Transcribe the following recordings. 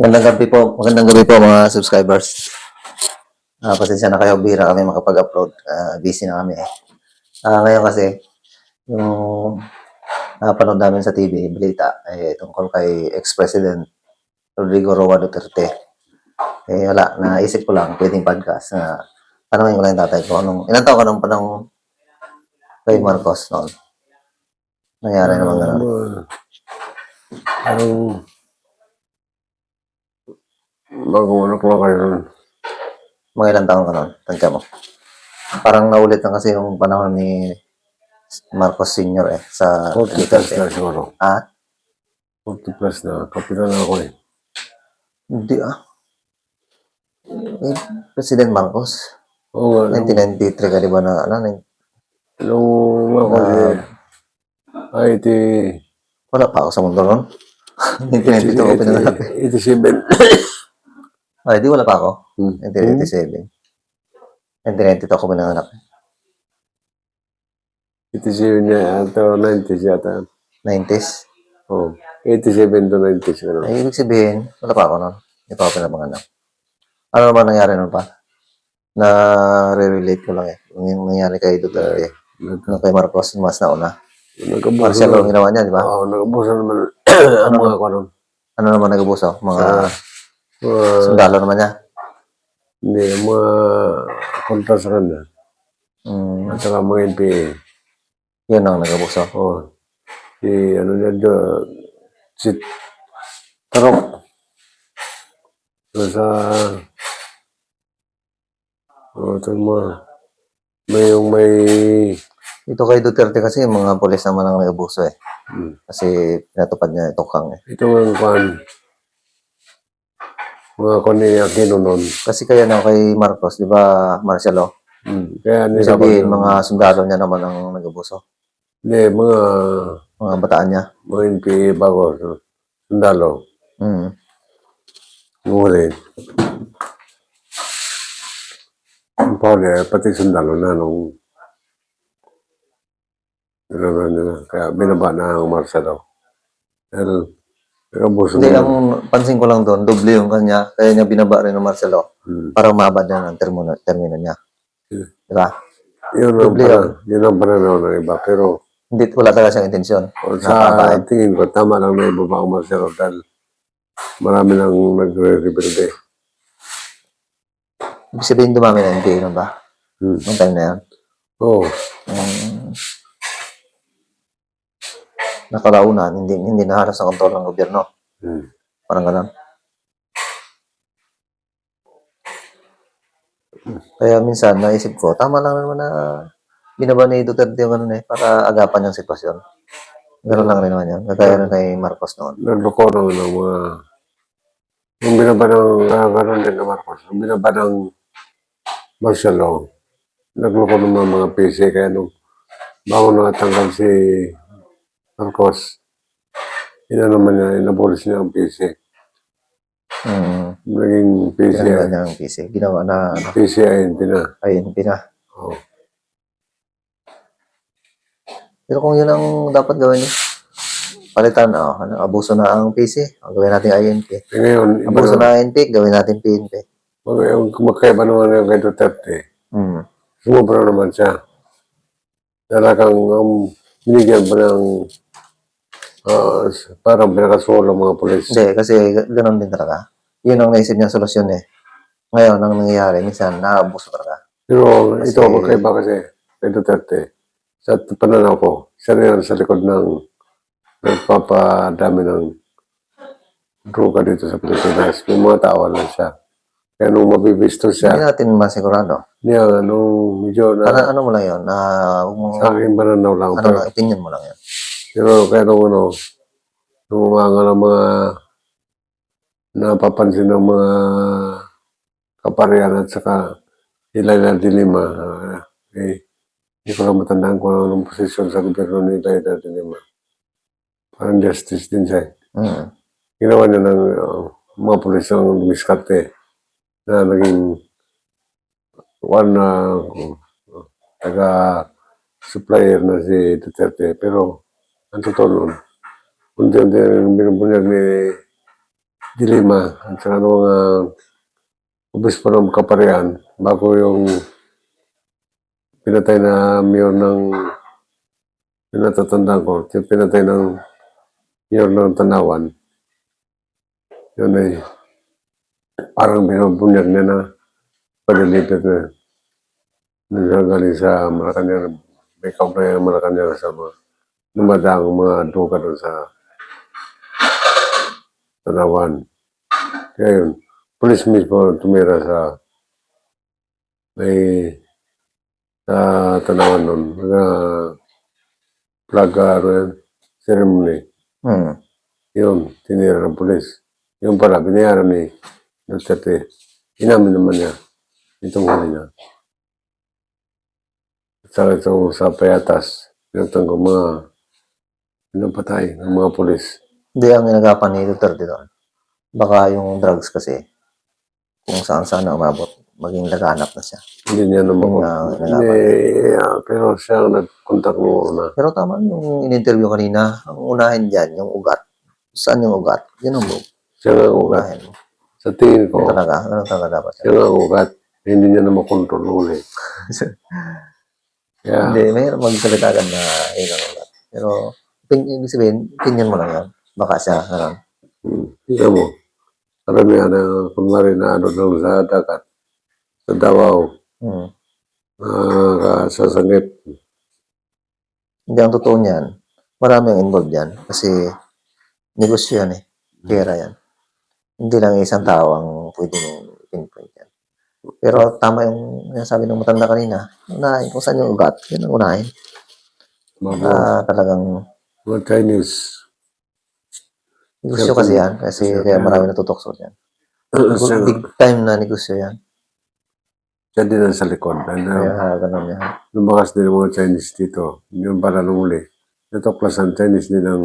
Magandang gabi po. Magandang gabi po mga subscribers. Ah, pasensya na kayo, bihira kami makapag-upload. Ah, busy na kami eh. Ah, ngayon kasi, yung napanood namin sa TV, balita, eh, tungkol kay ex-president Rodrigo Roa Duterte. Eh, wala, naisip ko lang, pwedeng podcast na tanongin ko lang yung tatay ko. Anong, ilan taon ka nung panong kay Marcos noon? Nangyari naman gano'n. Anong bagong anak lang kayo nun. Mga ilang taon ka noon? Tansya mo. Parang naulit na kasi yung panahon ni Marcos Sr. eh, sa 40 plus na siguro. Ah? 40 plus na. Kapitan na ako eh. Hindi ah. Eh, President Marcos. Oo nga. nung- 1993 ka di ba na, ano, nin- Nung ako eh. Ay, iti... wala pa ako sa mundo noon. 1992 ako pinanganak. eh. 87. Ay, di wala pa ako. Hmm. 1987. 1992 ako pinanganak. 87 niya. Ito, 90s yata. 90s. Oo. 87 to 90s. Ano. Ay, ibig sabihin, wala pa ako noon. Hindi pa ako pinapanganak. Ano naman nangyari noon pa? Na re-relate ko lang eh. Yung nangyari kay Duterte. Nag- Yung kay Marcos, mas nauna. Nagabuso Marcelo ang ginawa niya, di ba? Oo, nagabuso naman. Ang mga ko. Ano naman nagabuso? Mga Mga... sundalo naman niya. Hindi, mga kontra sa kanya. Mm, At saka mga NPA. yun ang nagabuso. Oh, si ano niya do, si Tarok. So, sa oh, ito mo, may yung may Ito kay Duterte kasi, yung mga polis naman ang nagabuso eh. hmm, Kasi pinatupad niya ito kang eh. ito ang kwan mga ni Aquino noon. Kasi kaya na kay Marcos, di ba, Marcelo? Hmm. Kaya Ibig nila sabihin, mga sundalo niya naman ang nagabuso. Hindi, mga Mga bataan niya. mga NPA bago, sundalo, Mm. nguli. Ang pole, pati sundalo na nung ano na nila. Kaya binaba na ang Marcelo. Dahil nakabuso Hindi, na. ang pansin ko lang doon, doble yung kanya. Kaya niya binaba rin ng Marcelo Hmm. para umabad na ng termino, termino niya. Di ba? Yun ang, Doble pana, yun ang pananaw ng iba. Pero Hindi, wala talaga siyang intensyon. sa tingin ko, tama lang na ibaba ang Marcelo dahil marami nang nagre-rebelde. Ibig sabihin, dumami na NPA nun ba? Hmm. Noong time na yan. Oo. Um, nakalaunan, hindi, hindi na halos sa kontrol ng gobyerno. Hmm. Parang ganun. Kaya minsan, naisip ko, tama lang naman na binaba ni Duterte yung ano eh, para agapan yung sitwasyon. Ganun lang rin naman yan. Kagaya rin kay Marcos noon. Nagloko ng ng mga yung binaba ng uh, gano'n din na Marcos, yung binaba ng Marcelo, nagloko ng mga, mga PC kaya nung bago natanggal si Marcos, ina naman niya, inabolis niya ang PC. Hmm. Naging PC, Ginawa niya ang PC. Ginawa na, ano, PCINT na. ayun, pina. Oh. Pero kung yun ang dapat gawin niya, palitan, oh, ano, abuso na ang PC, oh, gawin natin INP. Eh, ngayon, iba Abuso na, na INP, gawin natin PNP. mag, yung magkaiba naman yung kay Duterte, Hmm. sumubra naman siya. Talagang um, binigyan pa ng ah, parang pinakasulo mga polis. Hindi, kasi ganun din talaga. Yun ang naisip niya solusyon eh. Ngayon, ang nangyayari, minsan, naabuso talaga. Pero Kasi- ito, magkaiba kasi kay Duterte. Sa pananaw ko, siya na yan sa likod ng nagpapadami ng droga dito sa Pilipinas. May mga tao lang siya. Kaya nung mabibisto Hindi siya, natin masigurado. niya, nung medyo Ano, na, ano mo lang yun? Ah, mo- sa aking pananaw lang. ano Pero, lang, opinion mo lang yun. Pero kaya nung ano, nung mga ng mga napapansin ng mga kaparian at saka Ilayla Dilima, ah, eh, hindi ko lang matandaan kung anong posisyon sa gobyerno ni Ilayla Dilima. Parang justice din siya. Mm. Ginawa niya ng ah, mga pulis ng miskarte na naging one na taga supplier na si Duterte. Pero ang totoo nun, unti-unti binubunyag ni Dilima at saka ng mga obispo ng kaparian bago yung pinatay na mayor ng yung natatandaan ko, yung pinatay ng mayor ng Tanawan. Yun ay parang binubunyag niya na palilipit na na galing sa Malacanang, may kaugnayan ng Malacanang sa mga lumadaang mga duga doon sa Tanawan. Kaya yun, police mismo tumira sa may sa Tanawan nun. Mga flag yan, ceremony. Hmm. Yun, tinira ng polis. Yung pala, binayaran ni Duterte. Inamin naman niya. Itong huli niya. At saka itong sa payatas, pinatang ko mga pinapatay ng mga polis. Hindi ang inagapan ni Duterte doon. Baka yung drugs kasi, kung saan saan na umabot, maging laganap na siya. Hindi niya naman. Yung, ah, Hindi, ah, pero siya ang nag-contact mo na. Pero tama yung in-interview kanina, ang unahin dyan, yung ugat. Saan yung ugat? Yun ang move. Siya ang ugat. Unahin. Sa tingin ko, Yun talaga, ano talaga dapat siya nga ang ugat. Hindi niya na makontrol uli. Kaya, Hindi, mayroon magsalita agad na yun ang ugat. Pero, pin, ibig sabihin, opinion mo lang yan. Baka siya, ano. tingnan mo. Karamihan na, kunwari na ano lang sa dagat, sa Davao, Hmm. uh, sasangit. Hindi ang totoo niyan. Marami ang involved yan. Kasi, negosyo yan eh. Pera yan. Hindi lang isang tao ang pwedeng pinpoint yan. Pero tama yung yung sabi ng matanda kanina. Unahin kung saan yung ugat. Yun ang unahin. Mga, Ah, talagang mga Chinese. negosyo kasi yan. Kasi kaya marami natutokso yan. siya, Big time na negosyo yan. siya din ang sa likod. And, uh, Kaya ganun yan. lumakas din ang mga Chinese dito. Yung pala nung uli. Natuklasan Chinese din ang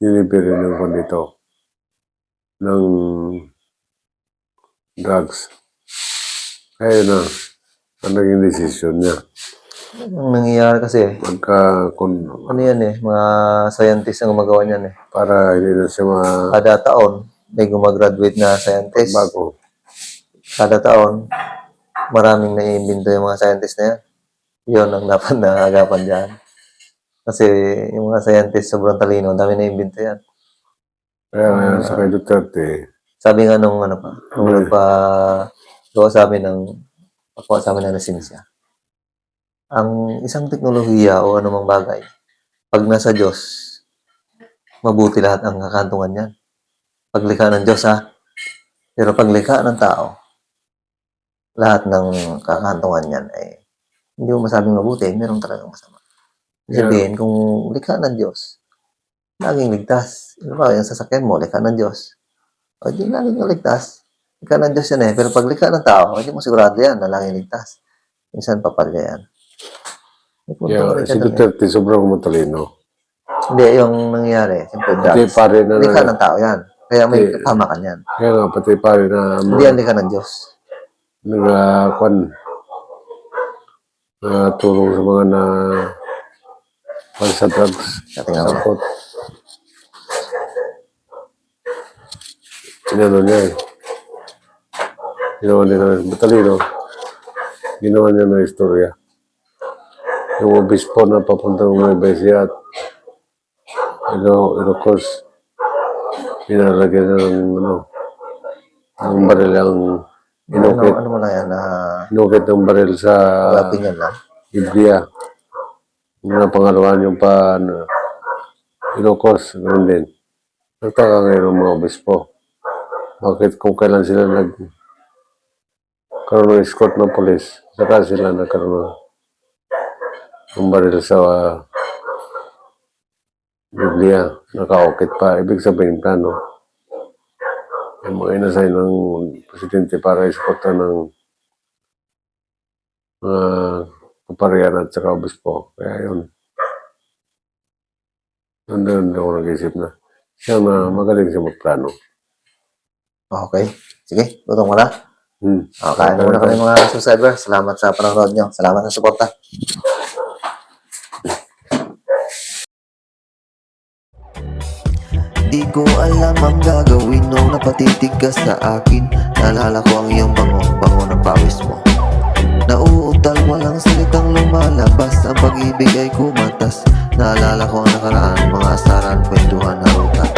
nilibiri ng kon dito ng drugs. Kaya na, ang naging desisyon niya. Ang nangyayari kasi, Pagka, kung, ano yan eh, mga scientist ang gumagawa niyan eh. para hindi na siya ma- Kada taon, may gumagraduate na scientist. bago. Kada taon, maraming naiimbento yung mga scientist na yan. Yun ang dapat na agapan dyan. Kasi yung mga scientist sobrang talino, ang dami naiimbento yan. Kaya ngayon sa kay Duterte, Sabi nga nung ano pa, nung nagpa gawa sa amin ng pakuha sa amin ng lisensya. Ang isang teknolohiya o anumang bagay, pag nasa Diyos, mabuti lahat ang kakantungan niyan. Paglikha ng Diyos ha. Pero paglikha ng tao, lahat ng kakantungan niyan ay hindi mo masabing mabuti, meron talagang masama. Ibig Yeah. Sabihin, kung likha ng Diyos, laging ligtas. Ano ba, yung sasakyan mo, likha ng Diyos. O di laging ligtas. Likha ng Diyos yan eh. Pero pag likha ng tao, hindi mo sigurado yan na laging ligtas. Minsan papalya yan. Ka rin si. Duterte sobrang matalino. Hindi, yung nangyari, siyempre Pati drugs. pare na, Likha ng tao yan. Kaya may Hindi. kapamakan yan. kaya nga, pati pare na Hindi yan likha ng Diyos. nagkakwan na tulong sa mga na pan sa drugs. Tingnan mo. Sakot. Sinano niya eh. Ginawa niya na matalino. Ginawa niya na istorya. Yung obispo na papuntang Nueva Ecija at Ilo, Ilocos, pinalagyan na ng ano, ng baril ang Ano, inukit, ano mo lang yan, na inukit ng baril sa uh, opinion lang. Biblia. Yung na pangalawan yung pa, ano, Ilocos, ganun din. Nagtaka ngayon ng mga obispo. Bakit kung kailan sila nag karoon ng escort ng polis, saka sila nagkaroon ng ng baril sa ah, Biblia, nakaukit pa. Ibig sabihin, plano. Yung mga inasay ng presidente para escortan ng mga kaparian at saka obispo. Kaya yun. Nandun ako nag-isip na. Siya na magaling siya magplano. Okay. Sige, tutong mo na. Hmm. Okay, muna kami mga subscriber. Salamat sa panonood nyo. Salamat sa suporta. Di ko alam ang gagawin nung napatitig ka sa akin. Naalala ko ang iyong bango, bango ng pawis mo. Nauutal, walang salitang lumalabas. Ang pag-ibig ay kumatas. Naalala ko ang nakaraan, mga asaran, kwentuhan, harutan